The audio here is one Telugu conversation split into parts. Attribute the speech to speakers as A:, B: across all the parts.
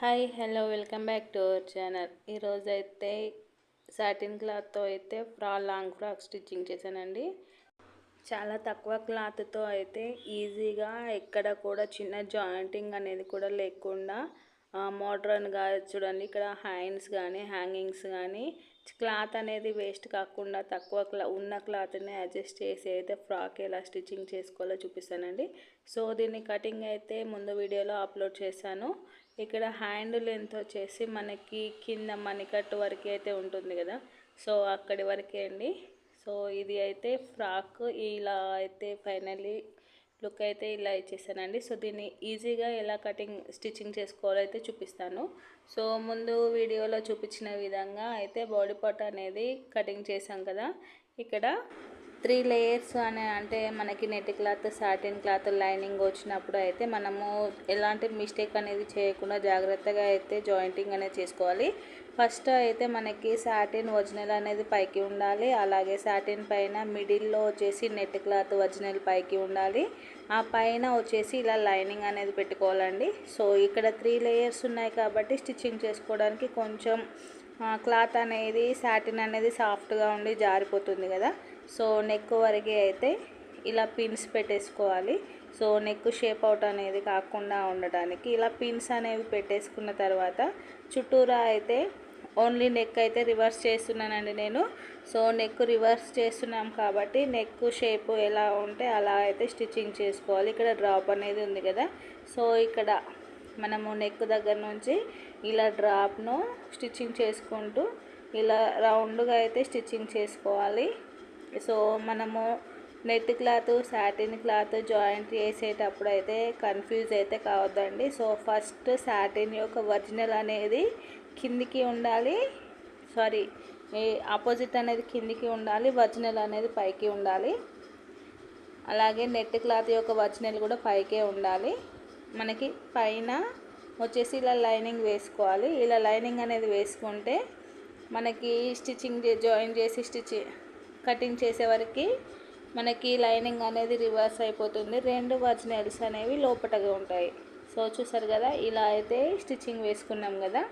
A: Hi hello welcome back to our channel. ఈరోజైతే సాటిన్ క్లాత్తో అయితే ఫ్రా లాంగ్ ఫ్రాక్ స్టిచ్చింగ్ చేశానండి. చాలా తక్కువ క్లాత్తో అయితే ఈజీగా ఎక్కడ కూడా చిన్న జాయింటింగ్ అనేది కూడా లేకుండా మోడ్రన్గా చూడండి ఇక్కడ హ్యాండ్స్ కానీ హ్యాంగింగ్స్ కానీ క్లాత్ అనేది వేస్ట్ కాకుండా తక్కువ క్లా ఉన్న క్లాత్ని అడ్జస్ట్ చేసి అయితే ఫ్రాక్ ఎలా స్టిచ్చింగ్ చేసుకోవాలో చూపిస్తానండి. సో దీన్ని కటింగ్ అయితే ముందు వీడియోలో అప్లోడ్ చేశాను. ఇక్కడ హ్యాండ్ లెంత్ వచ్చేసి మనకి కింద మణికట్టు వరకు అయితే ఉంటుంది కదా. సో అక్కడి వరకే అండి. సో ఇది అయితే ఫ్రాక్ ఇలా అయితే ఫైనలీ లుక్ అయితే ఇలా ఇచ్చేసానండి. సో దీన్ని ఈజీగా ఎలా కటింగ్ స్టిచ్చింగ్ చేసుకోవాలో అయితే చూపిస్తాను. సో ముందు వీడియోలో చూపించిన విధంగా అయితే బాడీ పార్ట్ అనేది కటింగ్ చేసాం కదా. ఇక్కడ త్రీ లేయర్స్ అనే అంటే మనకి net cloth satin cloth lining వచ్చినప్పుడు అయితే మనము ఎలాంటి మిస్టేక్ అనేది చేయకుండా జాగ్రత్తగా అయితే జాయింటింగ్ అనేది చేసుకోవాలి. ఫస్ట్ అయితే మనకి సాటిన్ ఒరిజినల్ అనేది పైకి ఉండాలి. అలాగే సాటిన్ పైన మిడిల్లో వచ్చేసి నెట్ క్లాత్ ఒరిజినల్ పైకి ఉండాలి. ఆ పైన వచ్చేసి ఇలా లైనింగ్ అనేది పెట్టుకోవాలండి. సో ఇక్కడ త్రీ లేయర్స్ ఉన్నాయి కాబట్టి స్టిచ్చింగ్ చేసుకోవడానికి కొంచెం క్లాత్ అనేది సాటిన్ అనేది సాఫ్ట్గా ఉండి జారిపోతుంది కదా. సో నెక్ వరకే అయితే ఇలా పిన్స్ పెట్టేసుకోవాలి. సో నెక్ షేప్ అవుట్ అనేది కాకుండా ఉండటానికి ఇలా పిన్స్ అనేవి పెట్టేసుకున్న తర్వాత చుట్టూరా అయితే ఓన్లీ నెక్ అయితే రివర్స్ చేస్తున్నానండి నేను. సో నెక్ రివర్స్ చేస్తున్నాం కాబట్టి నెక్ షేప్ ఎలా ఉంటే అలా అయితే స్టిచ్చింగ్ చేసుకోవాలి. ఇక్కడ డ్రాప్ అనేది ఉంది కదా. సో ఇక్కడ మనము నెక్ దగ్గర నుంచి ఇలా డ్రాప్ను స్టిచ్చింగ్ చేసుకుంటూ ఇలా రౌండ్గా అయితే స్టిచ్చింగ్ చేసుకోవాలి. సో మనము net cloth satin cloth joint చేసేటప్పుడు అయితే కన్ఫ్యూజ్ అయితే కావద్దండి. సో ఫస్ట్ సాటిన్ యొక్క ఒరిజినల్ అనేది కిందికి ఉండాలి. సారీ ఆపోజిట్ అనేది కిందికి ఉండాలి ఒరిజినల్ అనేది పైకి ఉండాలి. అలాగే నెట్ క్లాత్ యొక్క ఒరిజినల్ కూడా పైకే ఉండాలి. మనకి పైన వచ్చేసి ఇలా లైనింగ్ వేసుకోవాలి. ఇలా లైనింగ్ అనేది వేసుకుంటే మనకి స్టిచ్చింగ్ జాయిన్ చేసి స్టిచ్ కటింగ్ చేసేవరకు మనకి లైనింగ్ అనేది రివర్స్ అయిపోతుంది. రెండు వర్జినల్స్ అనేవి లోపటగా ఉంటాయి. సో చూసారు కదా ఇలా అయితే స్టిచ్చింగ్ వేసుకున్నాం కదా.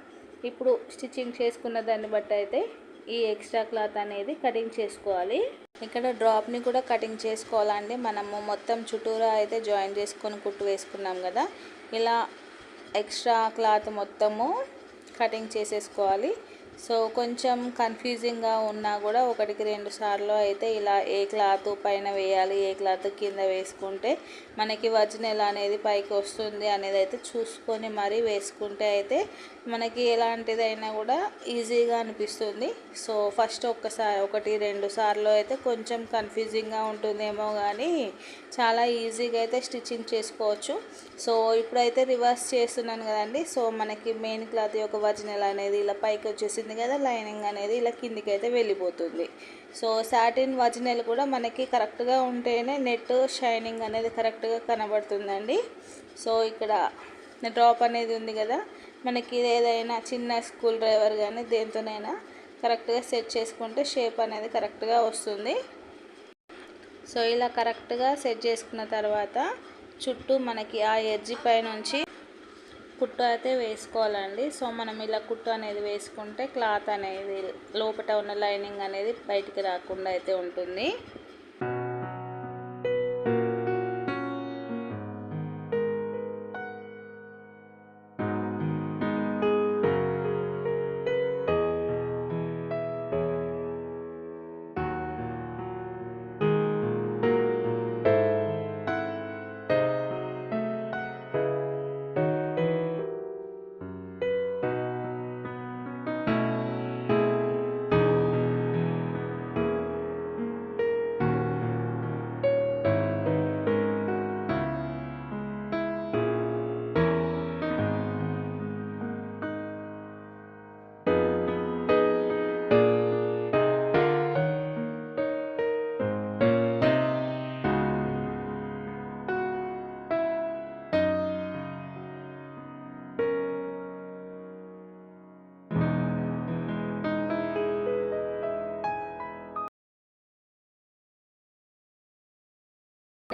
A: ఇప్పుడు స్టిచ్చింగ్ చేసుకున్న దాన్ని బట్టి అయితే ఈ ఎక్స్ట్రా క్లాత్ అనేది కటింగ్ చేసుకోవాలి. ఇక్కడ డ్రాప్ని కూడా కటింగ్ చేసుకోవాలండి మనము మొత్తం చుట్టూరా అయితే జాయిన్ చేసుకొని కుట్టు వేసుకున్నాం కదా. ఇలా ఎక్స్ట్రా క్లాత్ మొత్తము కటింగ్ చేసేసుకోవాలి. సో కొంచెం కన్ఫ్యూజింగ్గా ఉన్నా కూడా ఒకటికి రెండు సార్లు అయితే ఇలా ఏ క్లాత్ పైన వేయాలి ఏ క్లాత్ కింద వేసుకుంటే మనకి ఒరిజినల్ అనేది పైకి వస్తుంది అనేది అయితే చూసుకొని మరీ వేసుకుంటే అయితే మనకి ఎలాంటిదైనా కూడా ఈజీగా అనిపిస్తుంది. సో ఫస్ట్ ఒక్కసారి ఒకటి రెండు సార్లు అయితే కొంచెం కన్ఫ్యూజింగ్గా ఉంటుందేమో కానీ చాలా ఈజీగా అయితే స్టిచ్చింగ్ చేసుకోవచ్చు. సో ఇప్పుడైతే రివర్స్ చేస్తున్నాను కదండి. సో మనకి మెయిన్ క్లాత్ యొక్క ఒరిజినల్ అనేది ఇలా పైకి వచ్చేసి వచ్చింది కదా లైనింగ్ అనేది ఇలా కిందికి అయితే వెళ్ళిపోతుంది. సో సాటిన్ ఒరిజినల్ కూడా మనకి కరెక్ట్గా ఉంటేనే నెట్ షైనింగ్ అనేది కరెక్ట్గా కనబడుతుందండి. సో ఇక్కడ డ్రాప్ అనేది ఉంది కదా మనకి ఏదైనా చిన్న స్కూల్ డ్రైవర్ కానీ దేంతోనైనా కరెక్ట్గా సెట్ చేసుకుంటే షేప్ అనేది కరెక్ట్గా వస్తుంది. సో ఇలా కరెక్ట్గా సెట్ చేసుకున్న తర్వాత చుట్టూ మనకి ఆ ఎడ్జి పై నుంచి కుట్టు అయితే వేసుకోవాలండి. సో మనం ఇలా కుట్టు అనేది వేసుకుంటే క్లాత్ అనేది లోపల ఉన్న లైనింగ్ అనేది బయటికి రాకుండా అయితే ఉంటుంది.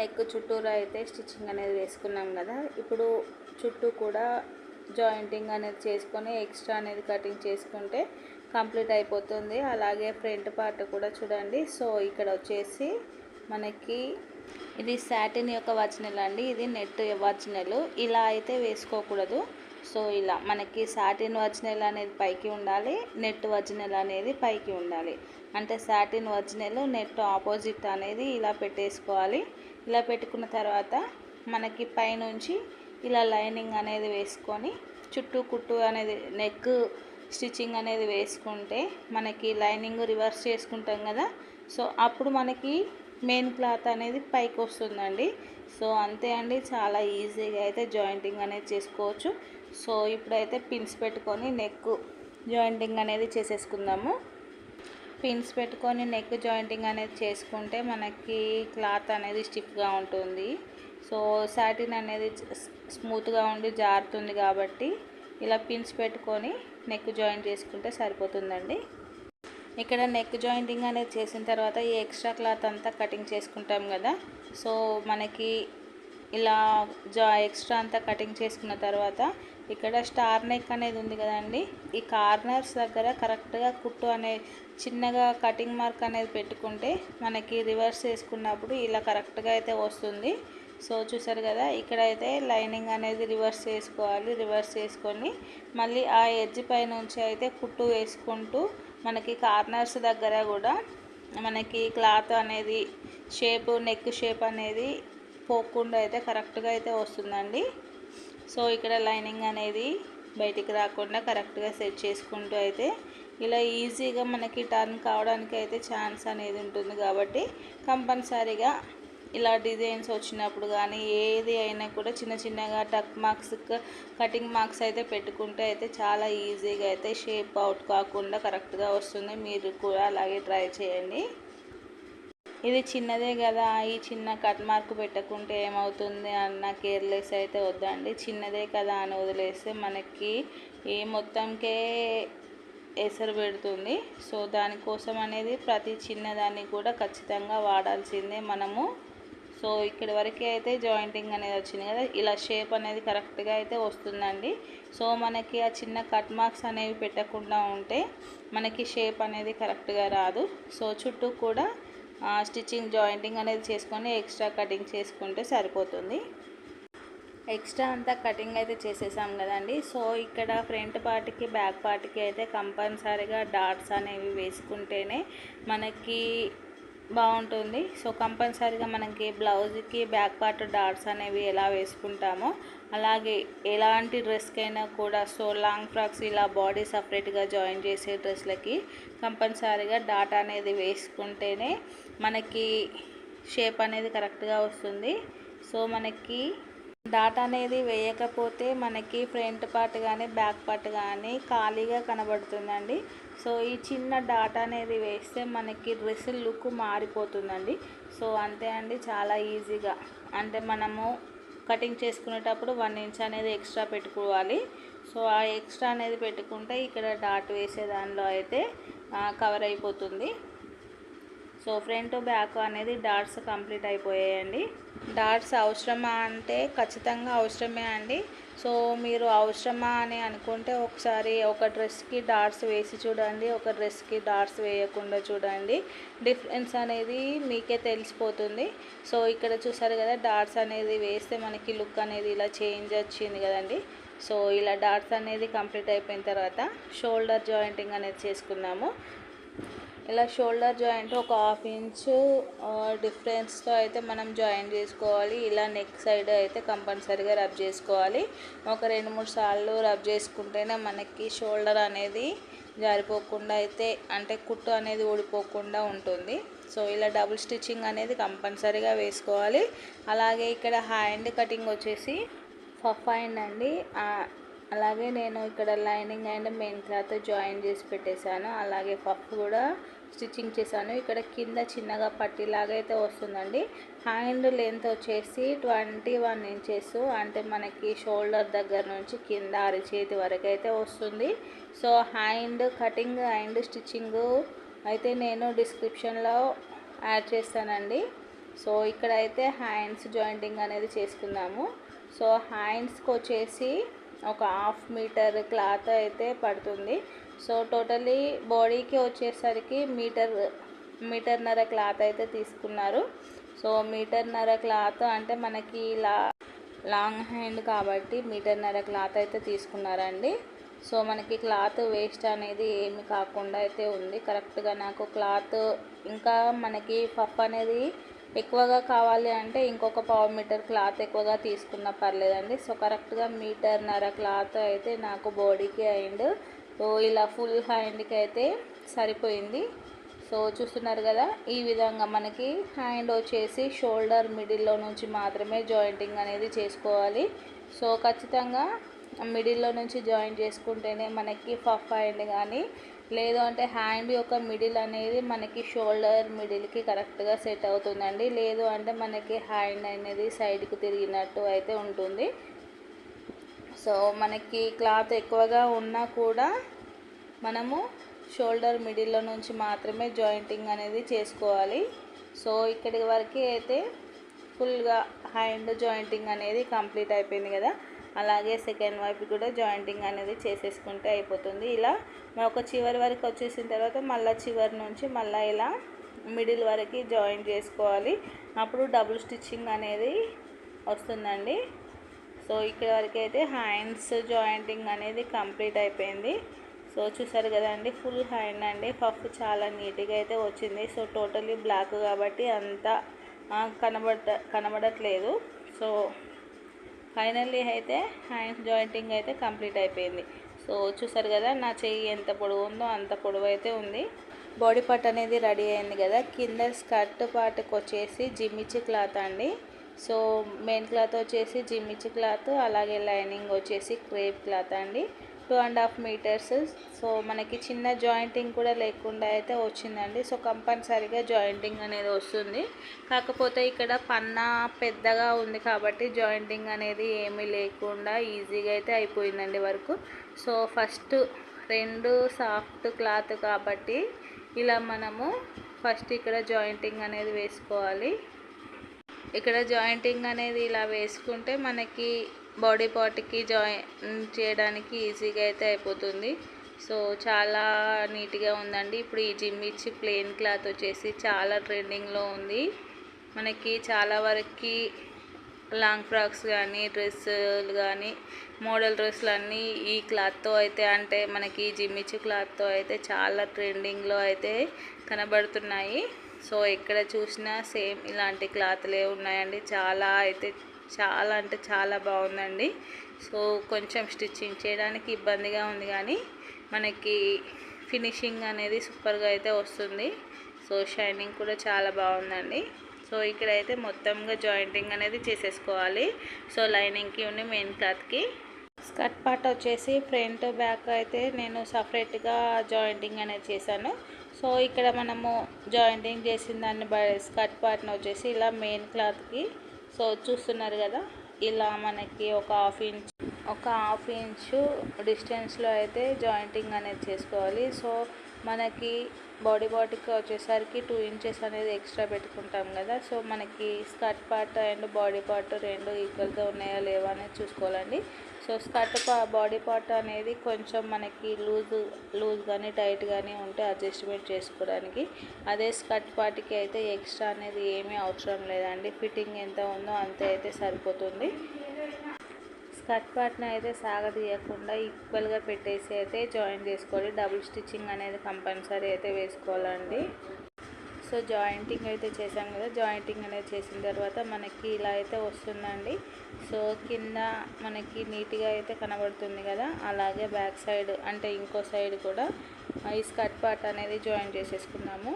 A: నెక్ చుట్టూరా అయితే స్టిచ్చింగ్ అనేది వేసుకున్నాం కదా. ఇప్పుడు చుట్టూ కూడా జాయింటింగ్ అనేది చేసుకొని ఎక్స్ట్రా అనేది కటింగ్ చేసుకుంటే కంప్లీట్ అయిపోతుంది. అలాగే ఫ్రంట్ పార్ట్ కూడా చూడండి. సో ఇక్కడ వచ్చేసి మనకి ఇది సాటిన్ యొక్క వచనలు అండి. ఇది నెట్ వచనలు ఇలా అయితే వేసుకోకూడదు. సో ఇలా మనకి సాటిన్ వచనలు అనేది పైకి ఉండాలి. నెట్ వచనలు అనేది పైకి ఉండాలి. అంటే సాటిన్ వచనలు నెట్ ఆపోజిట్ అనేది ఇలా పెట్టేసుకోవాలి. ఇలా పెట్టుకున్న తర్వాత మనకి పైనుంచి ఇలా లైనింగ్ అనేది వేసుకొని చుట్టూ కుట్టు అనేది నెక్ స్టిచ్చింగ్ అనేది వేసుకుంటే మనకి లైనింగ్ రివర్స్ చేసుకుంటాం కదా. సో అప్పుడు మనకి మెయిన్ క్లాత్ అనేది పైకి వస్తుందండి. సో అంతే అండి. చాలా ఈజీగా అయితే జాయింటింగ్ అనేది చేసుకోవచ్చు. సో ఇప్పుడైతే పిన్స్ పెట్టుకొని నెక్ జాయింటింగ్ అనేది చేసేసుకుందాము. పిన్స్ పెట్టుకొని నెక్ జాయింటింగ్ అనేది చేసుకుంటే మనకి క్లాత్ అనేది స్టిఫ్గా ఉంటుంది. సో సాటిన్ అనేది స్మూత్గా ఉండి జారుతుంది కాబట్టి ఇలా పిన్స్ పెట్టుకొని నెక్ జాయింట్ చేసుకుంటే సరిపోతుందండి. ఇక్కడ నెక్ జాయింటింగ్ అనేది చేసిన తర్వాత ఈ ఎక్స్ట్రా క్లాత్ అంతా కటింగ్ చేసుకుంటాం కదా. సో మనకి ఇలా జా ఎక్స్ట్రా అంతా కటింగ్ చేసుకున్న తర్వాత ఇక్కడ స్టార్ నెక్ అనేది ఉంది కదండి. ఈ కార్నర్స్ దగ్గర కరెక్ట్గా కుట్టు అనే చిన్నగా కటింగ్ మార్క్ అనేది పెట్టుకుంటే మనకి రివర్స్ చేసుకున్నప్పుడు ఇలా కరెక్ట్గా అయితే వస్తుంది. సో చూసారు కదా ఇక్కడైతే లైనింగ్ అనేది రివర్స్ చేసుకోవాలి రివర్స్ చేసుకొని మళ్ళీ ఆ ఎడ్జ్ పై నుంచి అయితే కుట్టు వేసుకుంటూ మనకి కార్నర్స్ దగ్గర కూడా మనకి క్లాత్ అనేది షేప్ నెక్ షేప్ అనేది పోకుండా అయితే కరెక్ట్గా అయితే వస్తుందండి. సో ఇక్కడ లైనింగ్ అనేది బయటికి రాకుండా కరెక్ట్గా సెట్ చేసుకుంటూ అయితే ఇలా ఈజీగా మనకి టర్న్ కావడానికి అయితే ఛాన్స్ అనేది ఉంటుంది కాబట్టి కంపల్సరీగా ఇలా డిజైన్స్ వచ్చినప్పుడు కానీ ఏది అయినా కూడా చిన్న చిన్నగా టక్ మార్క్స్ కటింగ్ మార్క్స్ అయితే పెట్టుకుంటే అయితే చాలా ఈజీగా అయితే షేప్ అవుట్ కాకుండా కరెక్ట్గా వస్తుంది. మీరు కూడా అలాగే ట్రై చేయండి. ఇది చిన్నదే కదా ఈ చిన్న కట్ మార్క్ పెట్టకుంటే ఏమవుతుంది అన్న కేర్లెస్ అయితే వద్దండి. చిన్నదే కదా అని వదిలేస్తే మనకి ఈ మొత్తంకే ఎసరు పెడుతుంది. సో దానికోసం అనేది ప్రతి చిన్నదాన్ని కూడా ఖచ్చితంగా వాడాల్సిందే మనము. సో ఇక్కడి వరకు అయితే జాయింటింగ్ అనేది వచ్చింది కదా ఇలా షేప్ అనేది కరెక్ట్గా అయితే వస్తుందండి. సో మనకి ఆ చిన్న కట్ మార్క్స్ అనేవి పెట్టకుండా ఉంటే మనకి షేప్ అనేది కరెక్ట్గా రాదు. సో చుట్టూ కూడా స్టిచ్చింగ్ జాయింటింగ్ అనేది చేసుకొని ఎక్స్ట్రా కటింగ్ చేసుకుంటే సరిపోతుంది. ఎక్స్ట్రా అంతా కటింగ్ అయితే చేసేసాం కదండి. సో ఇక్కడ ఫ్రంట్ పార్ట్కి బ్యాక్ పార్ట్కి అయితే కంపల్సరీగా డాట్స్ అనేవి వేసుకుంటేనే మనకి బాగుంటుంది. సో కంపల్సరీగా మనకి బ్లౌజ్కి బ్యాక్ పార్ట్ డాట్స్ అనేవి ఎలా వేసుకుంటామో అలాగే ఎలాంటి డ్రెస్కైనా కూడా సో లాంగ్ ఫ్రాక్స్ ఇలా బాడీ సపరేట్గా జాయిన్ చేసే డ్రెస్లకి కంపల్సరీగా డాట్ అనేది వేసుకుంటేనే మనకి షేప్ అనేది కరెక్ట్గా వస్తుంది. సో మనకి డాట్ అనేది వేయకపోతే మనకి ఫ్రంట్ పార్ట్ కానీ బ్యాక్ పార్ట్ కానీ ఖాళీగా కనబడుతుందండి. సో ఈ చిన్న డాట్ అనేది వేస్తే మనకి డ్రెస్ లుక్ మారిపోతుందండి. సో అంతే అండి చాలా ఈజీగా అంటే మనము కటింగ్ చేసుకునేటప్పుడు వన్ ఇంచ్ అనేది ఎక్స్ట్రా పెట్టుకోవాలి. సో ఆ ఎక్స్ట్రా అనేది పెట్టుకుంటే ఇక్కడ డాట్ వేసే దానిలో అయితే కవర్ అయిపోతుంది. సో ఫ్రంట్ బ్యాక్ అనేది డాట్స్ కంప్లీట్ అయిపోయాయండి. డాట్స్ అవసరమా అంటే ఖచ్చితంగా అవసరమే అండి. సో మీరు అవసరమా అని అనుకుంటే ఒకసారి ఒక డ్రెస్కి డాట్స్ వేసి చూడండి ఒక డ్రెస్కి డాట్స్ వేయకుండా చూడండి. డిఫరెన్స్ అనేది మీకే తెలిసిపోతుంది. సో ఇక్కడ చూసారు కదా డాట్స్ అనేది వేస్తే మనకి లుక్ అనేది ఇలా చేంజ్ వచ్చింది కదండి. సో ఇలా డాట్స్ అనేది కంప్లీట్ అయిపోయిన తర్వాత షోల్డర్ జాయింటింగ్ అనేది చేసుకున్నాము. ఇలా షోల్డర్ జాయింట్ ఒక హాఫ్ ఇంచు డిఫరెన్స్తో అయితే మనం జాయిన్ చేసుకోవాలి. ఇలా నెక్ సైడ్ అయితే కంపల్సరీగా రబ్ చేసుకోవాలి. ఒక రెండు మూడు సార్లు రబ్ చేసుకుంటేనే మనకి షోల్డర్ అనేది జారిపోకుండా అయితే అంటే కుట్టు అనేది ఊడిపోకుండా ఉంటుంది. సో ఇలా డబుల్ స్టిచ్చింగ్ అనేది కంపల్సరీగా వేసుకోవాలి. అలాగే ఇక్కడ హ్యాండ్ కటింగ్ వచ్చేసి ఫఫ్ హ్యాండ్ అండి అలాగే నేను ఇక్కడ lining and main cloth join చేసి పెట్టేశాను. అలాగే పఫ్ కూడా స్టిచ్చింగ్ చేశాను. ఇక్కడ కింద చిన్నగా పట్టిలాగా అయితే వస్తుందండి. హ్యాండ్ లెంత్ వచ్చేసి ట్వంటీ వన్ ఇంచెస్. అంటే మనకి షోల్డర్ దగ్గర నుంచి కింద అరిచేతి వరకు అయితే వస్తుంది. So hand cutting and stitching అయితే నేను డిస్క్రిప్షన్లో యాడ్ చేస్తానండి. సో ఇక్కడ అయితే హ్యాండ్స్ జాయింటింగ్ అనేది చేసుకుందాము. సో హ్యాండ్స్కి వచ్చేసి ఒక హాఫ్ మీటర్ క్లాత్ అయితే పడుతుంది. సో టోటలీ బాడీకి వచ్చేసరికి మీటర్ మీటర్న్నర క్లాత్ అయితే తీసుకున్నారు. సో మీటర్న్నర క్లాత్ అంటే మనకి లా లాంగ్ హ్యాండ్ కాబట్టి మీటర్న్నర క్లాత్ అయితే తీసుకున్నారండి. సో మనకి క్లాత్ వేస్ట్ అనేది ఏమి కాకుండా అయితే ఉంది. కరెక్ట్గా నాకు క్లాత్ ఇంకా మనకి పఫ్ అనేది ఎక్కువగా కావాలి అంటే ఇంకొక పావు మీటర్ క్లాత్ ఎక్కువగా తీసుకున్న పర్లేదండి. సో కరెక్ట్గా మీటర్న్నర క్లాత్ అయితే నాకు బాడీకి అండ్ సో ఇలా ఫుల్ హ్యాండ్కి అయితే సరిపోయింది. సో చూస్తున్నారు కదా ఈ విధంగా మనకి హ్యాండ్ వచ్చేసి షోల్డర్ మిడిల్లో నుంచి మాత్రమే జాయింటింగ్ అనేది చేసుకోవాలి. సో ఖచ్చితంగా మిడిల్లో నుంచి జాయిన్ చేసుకుంటేనే మనకి ఫఫ్ హ్యాండ్ కానీ లేదు అంటే హ్యాండ్ యొక్క మిడిల్ అనేది మనకి షోల్డర్ మిడిల్కి కరెక్ట్గా సెట్ అవుతుందండి. లేదు అంటే మనకి హ్యాండ్ అనేది సైడ్కి తిరిగినట్టు అయితే ఉంటుంది. సో మనకి క్లాత్ ఎక్కువగా ఉన్నా కూడా మనము షోల్డర్ మిడిల్లో నుంచి మాత్రమే జాయింటింగ్ అనేది చేసుకోవాలి. సో ఇక్కడి వరకు అయితే ఫుల్గా హ్యాండ్ జాయింటింగ్ అనేది కంప్లీట్ అయిపోయింది కదా. అలాగే సెకండ్ వైపు కూడా జాయింటింగ్ అనేది చేసేసుకుంటే అయిపోతుంది. ఇలా ఒక చివరి వరకు వచ్చేసిన తర్వాత మళ్ళీ చివరి నుంచి మళ్ళీ ఇలా మిడిల్ వరకు జాయిన్ చేసుకోవాలి. అప్పుడు డబుల్ స్టిచ్చింగ్ అనేది వస్తుందండి. సో ఇక్కడ వరకు అయితే హ్యాండ్స్ జాయింటింగ్ అనేది కంప్లీట్ అయిపోయింది. సో చూసారు కదండి ఫుల్ హ్యాండ్ అండి. పఫ్ చాలా నీట్గా అయితే వచ్చింది. సో టోటలీ బ్లాక్ కాబట్టి అంత కనబడ కనబడట్లేదు. సో ఫైనల్లీ అయితే హ్యాండ్స్ జాయింటింగ్ అయితే కంప్లీట్ అయిపోయింది. సో చూసారు కదా నా చెయ్యి ఎంత పొడవు ఉందో అంత పొడవు అయితే ఉంది. బాడీ పార్ట్ అనేది రెడీ అయింది కదా కింద స్కర్ట్ పార్ట్కి వచ్చేసి జిమ్మిచ్చి క్లాత్ అండి. సో మెయిన్ క్లాత్ వచ్చేసి జిమ్మిచ్చి క్లాత్ అలాగే లైనింగ్ వచ్చేసి క్రేప్ క్లాత్ అండి. Two and half meters. So మనకి చిన్న జాయింటింగ్ కూడా లేకుండా అయితే వచ్చిందండి. సో కంపల్సరీగా జాయింటింగ్ అనేది వస్తుంది. కాకపోతే ఇక్కడ పన్నా పెద్దగా ఉంది కాబట్టి జాయింటింగ్ అనేది ఏమీ లేకుండా ఈజీగా అయితే అయిపోయిందండి వరకు. సో ఫస్ట్ రెండు సాఫ్ట్ క్లాత్ కాబట్టి ఇలా మనము ఫస్ట్ ఇక్కడ జాయింటింగ్ అనేది వేసుకోవాలి. ఇక్కడ జాయింటింగ్ అనేది ఇలా వేసుకుంటే మనకి బాడీ పార్ట్కి జాయిన్ చేయడానికి ఈజీగా అయితే అయిపోతుంది. సో చాలా నీట్గా ఉందండి. ఇప్పుడు ఈ జిమ్ ఇచ్చి ప్లెయిన్ క్లాత్ వచ్చేసి చాలా ట్రెండింగ్లో ఉంది. మనకి చాలా వరకు లాంగ్ ఫ్రాక్స్ కానీ డ్రెస్సులు కానీ మోడల్ డ్రెస్సులు అన్నీ ఈ క్లాత్తో అయితే అంటే మనకి జిమ్మిచ్చు క్లాత్తో అయితే చాలా ట్రెండింగ్లో అయితే కనబడుతున్నాయి. సో ఎక్కడ చూసినా సేమ్ ఇలాంటి క్లాత్లే ఉన్నాయండి. చాలా అయితే చాలా అంటే చాలా బాగుందండి. సో కొంచెం స్టిచ్చింగ్ చేయడానికి ఇబ్బందిగా ఉంది కానీ మనకి ఫినిషింగ్ అనేది సూపర్గా అయితే వస్తుంది. సో షైనింగ్ కూడా చాలా బాగుందండి. సో ఇక్కడైతే మొత్తంగా జాయింటింగ్ అనేది చేసేసుకోవాలి. సో లైనింగ్కి ఉండి మెయిన్ క్లాత్కి. స్కర్ట్ పార్ట్ వచ్చేసి ఫ్రంట్ బ్యాక్ అయితే నేను సపరేట్గా జాయింటింగ్ అనేది చేశాను. సో ఇక్కడ మనము జాయింటింగ్ చేసిన దాన్ని స్కర్ట్ పార్ట్ని వచ్చేసి ఇలా మెయిన్ క్లాత్కి సో చూస్తున్నారు కదా ఇలా మనకి ఒక హాఫ్ ఇంచ్ ఒక హాఫ్ ఇంచు డిస్టెన్స్లో అయితే జాయింటింగ్ అనేది చేసుకోవాలి. సో మనకి బాడీ బాడీకి వచ్చేసరికి టూ ఇంచెస్ అనేది ఎక్స్ట్రా పెట్టుకుంటాం కదా సో మనకి skirt part and body part రెండు ఈక్వల్గా ఉన్నాయా లేవా అనేది చూసుకోవాలండి. సో స్కర్ట్ బాడీ పార్ట్ అనేది కొంచెం మనకి లూజ్ లూజ్ కానీ టైట్ కానీ ఉంటే అడ్జస్ట్మెంట్ చేసుకోవడానికి. అదే స్కర్ట్ పార్ట్కి అయితే ఎక్స్ట్రా అనేది ఏమీ అవసరం లేదండి. ఫిట్టింగ్ ఎంత ఉందో అంతే అయితే సరిపోతుంది. స్కర్ట్ పార్ట్ని అయితే సాగదీయకుండా ఈక్వల్గా పెట్టేసి అయితే జాయిన్ చేసుకోవాలి. డబుల్ స్టిచ్చింగ్ అనేది కంపల్సరీ అయితే వేసుకోవాలండి. సో జాయింటింగ్ అయితే చేసాం కదా జాయింటింగ్ అనేది చేసిన తర్వాత మనకి ఇలా అయితే వస్తుందండి. సో కింద మనకి నీట్గా అయితే కనబడుతుంది కదా అలాగే బ్యాక్ సైడ్ అంటే ఇంకో సైడ్ కూడా ఈ స్కర్ట్ పార్ట్ అనేది జాయిన్ చేసేసుకున్నాము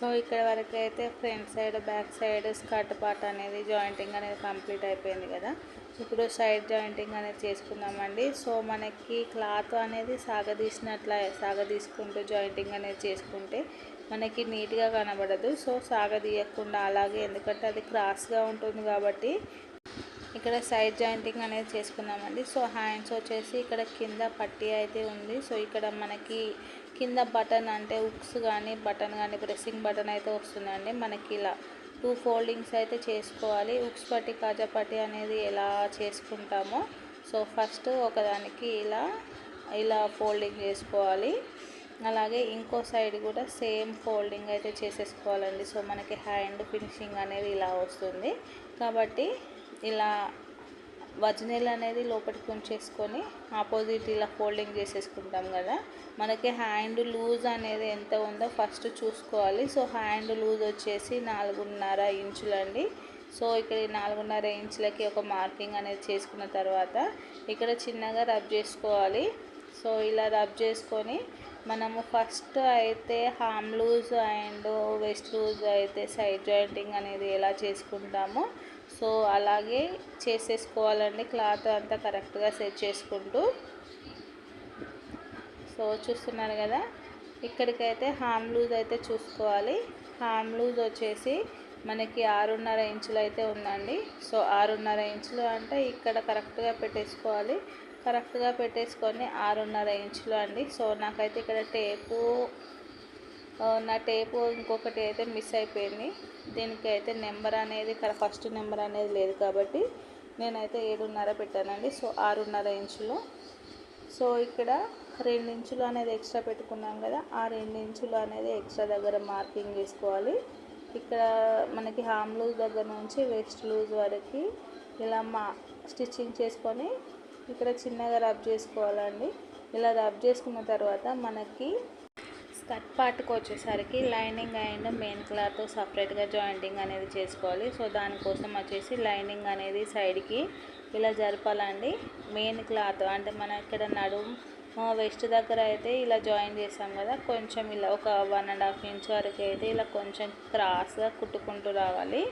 A: సో ఇక్కడ వరకు అయితే front side back side skirt part అనేది జాయింటింగ్ అనేది కంప్లీట్ అయిపోయింది కదా. ఇప్పుడు సైడ్ జాయింటింగ్ అనేది చేసుకుందామండి. సో మనకి క్లాత్ అనేది సాగదీసినట్ల సాగదీసుకుంటూ జాయింటింగ్ అనేది చేసుకుంటే మనకి నీట్గా కనబడదు. సో సాగదీయకుండా అలాగే ఎందుకంటే అది క్రాస్గా ఉంటుంది కాబట్టి ఇక్కడ సైడ్ జాయింటింగ్ అనేది చేసుకుందామండి. సో హ్యాండ్స్ వచ్చేసి ఇక్కడ కింద పట్టి అయితే ఉంది. సో ఇక్కడ మనకి కింద బటన్ అంటే ఉక్స్ కానీ బటన్ కానీ ప్రెస్సింగ్ బటన్ అయితే వస్తుందండి మనకి ఇలా. టూ ఫోల్డింగ్స్ అయితే చేసుకోవాలి. ఉక్స్ పట్టి కాజా పట్టి అనేది ఎలా చేసుకుంటామో. సో ఫస్ట్ ఒకదానికి ఇలా ఇలా ఫోల్డింగ్ చేసుకోవాలి. అలాగే ఇంకో సైడ్ కూడా సేమ్ ఫోల్డింగ్ అయితే చేసేసుకోవాలండి. సో మనకి హ్యాండ్ ఫినిషింగ్ అనేది ఇలా వస్తుంది. కాబట్టి ఇలా వజనెల్ అనేది లోపలికి ఉంచేసుకొని ఆపోజిట్ ఇలా ఫోల్డింగ్ చేసేసుకుంటాం కదా. మనకి హ్యాండ్ లూజ్ అనేది ఎంత ఉందో ఫస్ట్ చూసుకోవాలి. సో హ్యాండ్ లూజ్ వచ్చేసి నాలుగున్నర ఇంచులండి. సో ఇక్కడ నాలుగున్నర ఇంచులకి ఒక మార్కింగ్ అనేది చేసుకున్న తర్వాత ఇక్కడ చిన్నగా రబ్ చేసుకోవాలి. సో ఇలా రబ్ చేసుకొని మనము ఫస్ట్ అయితే hem loose and waist loose అయితే సైడ్ జాయింటింగ్ అనేది ఎలా చేసుకుంటామో సో అలాగే చేసేసుకోవాలండి క్లాత్ అంతా కరెక్ట్గా సెట్ చేసుకుంటూ. సో చూస్తున్నారు కదా ఇక్కడికైతే హామ్ లూజ్ అయితే చూసుకోవాలి. హామ్ లూజ్ వచ్చేసి మనకి ఆరున్నర ఇంచులు అయితే ఉందండి. సో ఆరున్నర ఇంచులు అంటే ఇక్కడ కరెక్ట్గా పెట్టేసుకోవాలి. కరెక్ట్గా పెట్టేసుకొని ఆరున్నర ఇంచులు అండి. సో నాకైతే ఇక్కడ టేపు నా టేపు ఇంకొకటి అయితే మిస్ అయిపోయింది. దీనికి అయితే నెంబర్ అనేది ఫస్ట్ నెంబర్ అనేది లేదు కాబట్టి నేనైతే ఏడున్నర పెట్టానండి. సో ఆరున్నర ఇంచులు. సో ఇక్కడ రెండు ఇంచులు అనేది ఎక్స్ట్రా పెట్టుకున్నాం కదా ఆ రెండు ఇంచులు అనేది ఎక్స్ట్రా దగ్గర మార్కింగ్ చేసుకోవాలి. ఇక్కడ మనకి హామ్ లూజ్ దగ్గర నుంచి వెస్ట్ లూజ్ వరకు ఇలా మా స్టిచ్చింగ్ చేసుకొని ఇక్కడ చిన్నగా రబ్ చేసుకోవాలండి. ఇలా రబ్ చేసుకున్న తర్వాత మనకి కట్ పార్ట్కి వచ్చేసరికి లైనింగ్ అండ్ మెయిన్ క్లాత్ సపరేట్గా జాయింటింగ్ అనేది చేసుకోవాలి. సో దానికోసం వచ్చేసి లైనింగ్ అనేది సైడ్కి ఇలా జరపాలండి. మెయిన్ క్లాత్ అంటే మన ఇక్కడ నడుము వెస్ట్ దగ్గర అయితే ఇలా జాయిన్ చేసాం కదా కొంచెం ఇలా ఒక వన్ అండ్ హాఫ్ ఇంచ్ వరకు అయితే ఇలా కొంచెం క్రాస్గా కుట్టుకుంటూ రావాలి.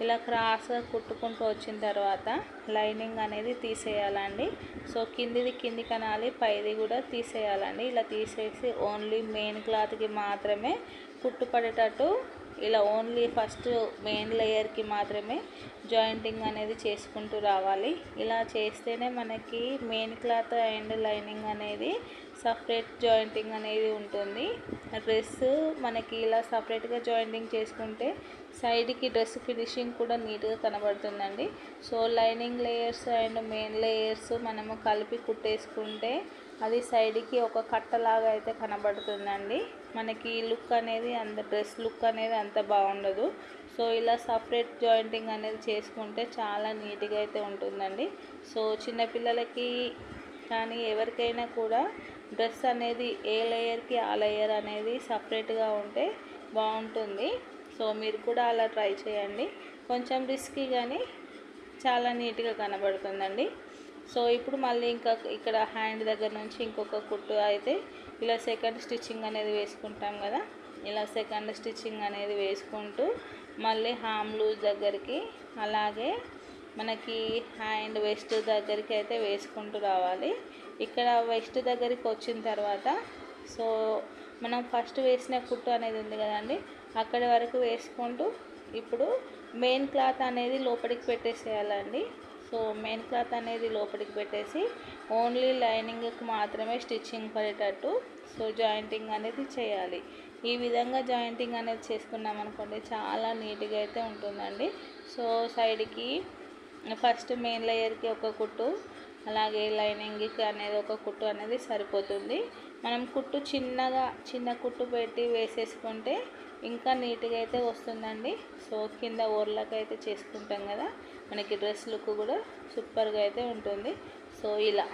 A: ఇలా క్రాస్గా కుట్టుకుంటూ వచ్చిన తర్వాత లైనింగ్ అనేది తీసేయాలండి. సో కిందిది కింది కనాలి పైది కూడా తీసేయాలండి. ఇలా తీసేసి ఓన్లీ మెయిన్ క్లాత్కి మాత్రమే కుట్టుపడేటట్టు ఇలా ఓన్లీ ఫస్ట్ మెయిన్ లేయర్కి మాత్రమే జాయింటింగ్ అనేది చేసుకుంటూ రావాలి. ఇలా చేస్తేనే మనకి మెయిన్ క్లాత్ అండ్ లైనింగ్ అనేది సపరేట్ జాయింటింగ్ అనేది ఉంటుంది. డ్రెస్ మనకి ఇలా సపరేట్గా జాయింటింగ్ చేసుకుంటే సైడ్కి డ్రెస్ ఫినిషింగ్ కూడా నీట్గా కనబడుతుందండి. So lining layers and main layers మనము కలిపి కుట్టేసుకుంటే అది సైడ్కి ఒక కట్టలాగా అయితే కనబడుతుందండి. మనకి లుక్ అనేది అంత డ్రెస్ లుక్ అనేది అంత బాగుండదు. సో ఇలా సపరేట్ జాయింటింగ్ అనేది చేసుకుంటే చాలా నీట్గా అయితే ఉంటుందండి. సో చిన్నపిల్లలకి కానీ ఎవరికైనా కూడా డ్రెస్ అనేది ఏ లేయర్కి ఆ లేయర్ అనేది సపరేట్గా ఉంటే బాగుంటుంది. సో మీరు కూడా అలా ట్రై చేయండి. కొంచెం రిస్కీ కానీ చాలా నీట్గా కనబడుతుందండి. సో ఇప్పుడు మళ్ళీ ఇంకా ఇక్కడ హ్యాండ్ దగ్గర నుంచి ఇంకొక కుట్టు అయితే ఇలా సెకండ్ స్టిచ్చింగ్ అనేది వేసుకుంటాం కదా. ఇలా సెకండ్ స్టిచ్చింగ్ అనేది వేసుకుంటూ మళ్ళీ హామ్ లూజ్ దగ్గరికి అలాగే మనకి హ్యాండ్ వెస్ట్ దగ్గరికి అయితే వేసుకుంటూ రావాలి. ఇక్కడ వెస్ట్ దగ్గరికి వచ్చిన తర్వాత సో మనం ఫస్ట్ వేసిన కుట్టు అనేది ఉంది కదండి. అక్కడి వరకు వేసుకుంటూ ఇప్పుడు మెయిన్ క్లాత్ అనేది లోపలికి పెట్టేసేయాలండి. సో మెయిన్ క్లాత్ అనేది లోపలికి పెట్టేసి ఓన్లీ లైనింగ్కి మాత్రమే స్టిచ్చింగ్ పడేటట్టు సో జాయింటింగ్ అనేది చేయాలి. ఈ విధంగా జాయింటింగ్ అనేది చేసుకున్నాం అనుకోండి చాలా నీట్గా అయితే ఉంటుందండి. సో సైడ్కి ఫస్ట్ మెయిన్ లేయర్కి ఒక కుట్టు అలాగే లైనింగ్కి అనేది ఒక కుట్టు అనేది సరిపోతుంది. మనం కుట్టు చిన్నగా చిన్న కుట్టు పెట్టి వేసేసుకుంటే ఇంకా నీట్గా అయితే వస్తుందండి. సో కింద ఓర్లకు అయితే చేసుకుంటాం కదా. మనకి డ్రెస్ లుక్ కూడా సూపర్గా అయితే ఉంటుంది. సో ఇలా.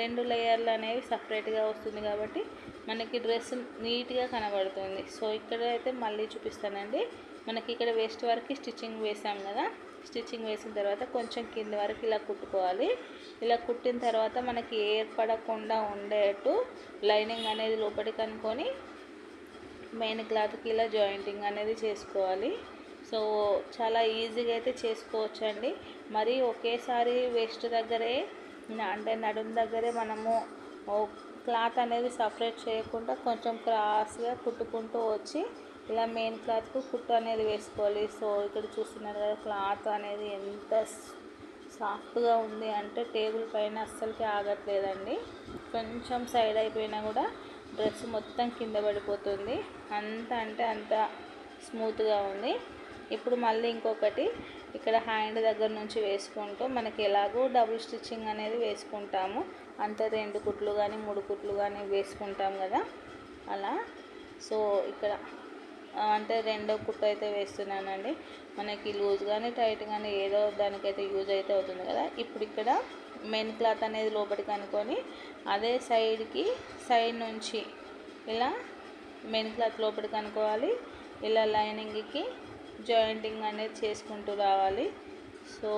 A: రెండు లేయర్లు అనేవి సపరేట్గా వస్తుంది కాబట్టి మనకి డ్రెస్ నీట్గా కనబడుతుంది. సో ఇక్కడ అయితే మళ్ళీ చూపిస్తానండి. మనకి ఇక్కడ వేస్ట్ వరకు స్టిచ్చింగ్ వేసాం కదా. స్టిచ్చింగ్ వేసిన తర్వాత కొంచెం కింద వరకు ఇలా కుట్టుకోవాలి. ఇలా కుట్టిన తర్వాత మనకి ఏర్పడకుండా ఉండేట్టు లైనింగ్ అనేది లోపలికి అనుకొని మెయిన్ క్లాత్కి ఇలా జాయింటింగ్ అనేది చేసుకోవాలి. సో చాలా ఈజీగా అయితే చేసుకోవచ్చండి. మరి ఒకేసారి వేస్ట్ దగ్గరే అంటే నడుము దగ్గరే మనము క్లాత్ అనేది సపరేట్ చేయకుండా కొంచెం క్రాస్గా కుట్టుకుంటూ వచ్చి ఇలా మెయిన్ క్లాత్కు కుట్టు అనేది వేసుకోవాలి. సో ఇక్కడ చూస్తున్నారు కదా క్లాత్ అనేది ఎంత సాఫ్ట్గా ఉంది అంటే టేబుల్ పైన అస్సలకి ఆగట్లేదండి. కొంచెం సైడ్ అయిపోయినా కూడా డ్రెస్ మొత్తం కింద పడిపోతుంది. అంత అంటే అంత స్మూత్గా ఉంది. ఇప్పుడు మళ్ళీ ఇంకొకటి ఇక్కడ హ్యాండ్ దగ్గర నుంచి వేసుకుంటూ మనకి ఎలాగో డబుల్ స్టిచ్చింగ్ అనేది వేసుకుంటాము. అంత రెండు కుట్లు కానీ మూడు కుట్లు కానీ వేసుకుంటాం కదా. అలా. సో ఇక్కడ అంటే రెండో కుట్టు అయితే వేస్తున్నానండి. మనకి లూజ్ కానీ టైట్ కానీ ఏదో దానికైతే యూజ్ అయితే అవుతుంది కదా. ఇప్పుడు ఇక్కడ మెయిన్ క్లాత్ అనేది లోపలికి అనుకొని అదే సైడ్కి సైడ్ నుంచి ఇలా మెయిన్ క్లాత్ లోపలికి అనుకోవాలి. ఇలా లైనింగ్కి జాయింటింగ్ అనేది చేసుకుంటూ రావాలి. సో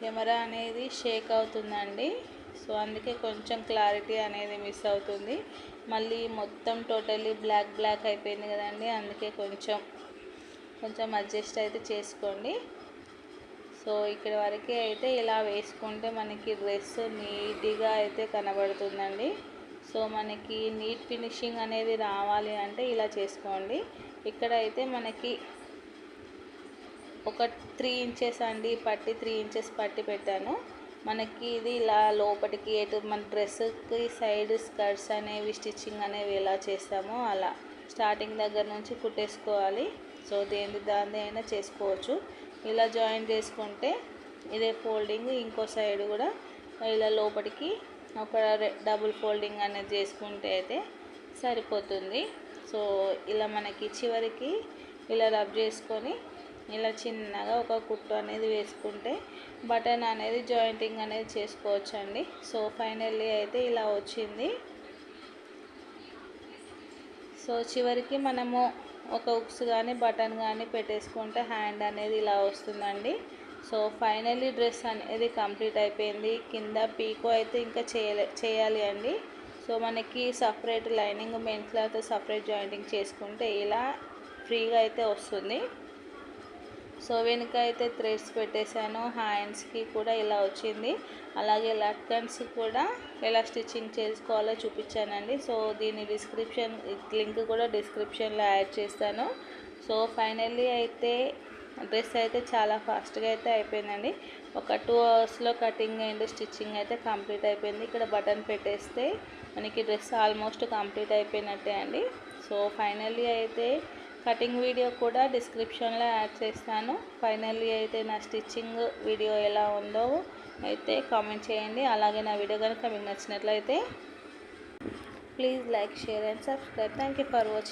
A: కెమెరా అనేది షేక్ అవుతుందండి. సో అందుకే కొంచెం క్లారిటీ అనేది మిస్ అవుతుంది. మళ్ళీ మొత్తం టోటల్లీ బ్లాక్ బ్లాక్ అయిపోయింది కదండి. అందుకే కొంచెం కొంచెం అడ్జస్ట్ అయితే చేసుకోండి. సో ఇక్కడ వరకే అయితే ఇలా వేసుకుంటే మనకి డ్రెస్ నీట్గా అయితే కనబడుతుందండి. సో మనకి నీట్ ఫినిషింగ్ అనేది రావాలి అంటే ఇలా చేసుకోండి. ఇక్కడ అయితే మనకి ఒక త్రీ ఇంచెస్ అండి పట్టి త్రీ ఇంచెస్ పట్టి పెట్టాను. మనకి ఇది ఇలా లోపలికి ఎటు మన డ్రెస్కి సైడ్ స్కర్ట్స్ అనేవి స్టిచ్చింగ్ అనేవి ఎలా చేస్తామో అలా. స్టార్టింగ్ దగ్గర నుంచి కుట్టేసుకోవాలి. సో దేని దాని అయినా చేసుకోవచ్చు. ఇలా జాయిన్ చేసుకుంటే ఇదే ఫోల్డింగ్ ఇంకో సైడ్ కూడా ఇలా లోపలికి ఒక డబుల్ ఫోల్డింగ్ అనేది చేసుకుంటే అయితే సరిపోతుంది. సో ఇలా మనకి చివరికి ఇలా రబ్ చేసుకొని ఇలా చిన్నగా ఒక కుట్టు అనేది వేసుకుంటే బటన్ అనేది జాయింటింగ్ అనేది చేసుకోవచ్చు అండి సో ఫైనల్లీ అయితే ఇలా వచ్చింది. సో చివరికి మనము ఒక ఉక్స్ కానీ బటన్ కానీ పెట్టేసుకుంటే హ్యాండ్ అనేది ఇలా వస్తుందండి. సో ఫైనల్లీ డ్రెస్ అనేది కంప్లీట్ అయిపోయింది. కింద పీకో అయితే ఇంకా చేయలే చేయాలి అండి. సో మనకి separate lining main cloth separate jointing చేసుకుంటే ఇలా ఫ్రీగా అయితే వస్తుంది. సో వెనుక అయితే థ్రెడ్స్ పెట్టేశాను హ్యాండ్స్కి కూడా ఇలా వచ్చింది. అలాగే లట్కన్స్ కూడా ఎలా స్టిచ్చింగ్ చేసుకోవాలో చూపించానండి. సో దీని డిస్క్రిప్షన్ లింక్ కూడా డిస్క్రిప్షన్లో యాడ్ చేస్తాను. సో ఫైనల్లీ అయితే డ్రెస్ అయితే చాలా ఫాస్ట్గా అయితే అయిపోయిందండి. ఒక టూ అవర్స్లో కటింగ్ అండ్ స్టిచ్చింగ్ అయితే కంప్లీట్ అయిపోయింది. ఇక్కడ బటన్ పెట్టేస్తే మనకి డ్రెస్ ఆల్మోస్ట్ కంప్లీట్ అయిపోయినట్టే అండి. సో ఫైనల్లీ అయితే కటింగ్ వీడియో కూడా డిస్క్రిప్షన్లో యాడ్ చేస్తాను. ఫైనల్లీ అయితే నా స్టిచ్చింగ్ వీడియో ఎలా ఉందో అయితే కామెంట్ చేయండి. అలాగే నా వీడియో కనుక మీకు నచ్చినట్లయితే please like share and subscribe. Thank you for watching.